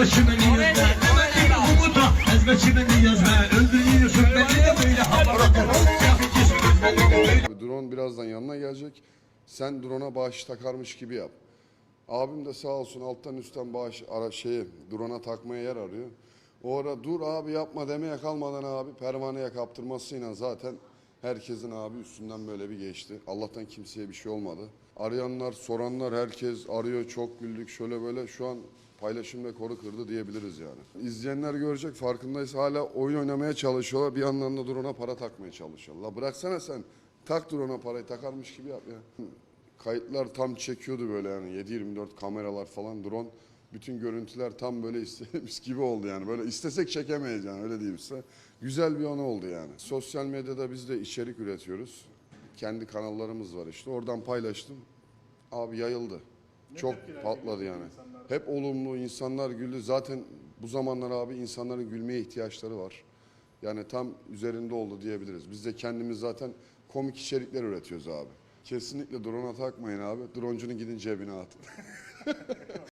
ezbeçimini yüzme Ömer'in umuda ezbeçimini yüzme Öldüğünü sürmeli de böyle havara Drone birazdan yanına gelecek. Sen drone'a bağış takarmış gibi yap. Abim de sağ olsun alttan üstten bağış ara şeyi drone'a takmaya yer arıyor. O ara dur abi yapma demeye kalmadan abi pervaneye kaptırmasıyla zaten herkesin abi üstünden böyle bir geçti. Allah'tan kimseye bir şey olmadı. Arayanlar, soranlar herkes arıyor. Çok güldük. Şöyle böyle şu an paylaşım rekoru kırdı diyebiliriz yani. İzleyenler görecek farkındaysa hala oyun oynamaya çalışıyorlar bir yandan da drone'a para takmaya çalışıyorlar. La bıraksana sen tak drone'a parayı takarmış gibi yap ya. Kayıtlar tam çekiyordu böyle yani 7-24 kameralar falan drone. Bütün görüntüler tam böyle istediğimiz gibi oldu yani. Böyle istesek çekemeyiz yani öyle diyeyim size. Güzel bir anı oldu yani. Sosyal medyada biz de içerik üretiyoruz. Kendi kanallarımız var işte. Oradan paylaştım. Abi yayıldı. Çok patladı yani. Hep olumlu insanlar güldü. Zaten bu zamanlar abi insanların gülmeye ihtiyaçları var. Yani tam üzerinde oldu diyebiliriz. Biz de kendimiz zaten komik içerikler üretiyoruz abi. Kesinlikle drone'a takmayın abi. Droncunun gidin cebine atın.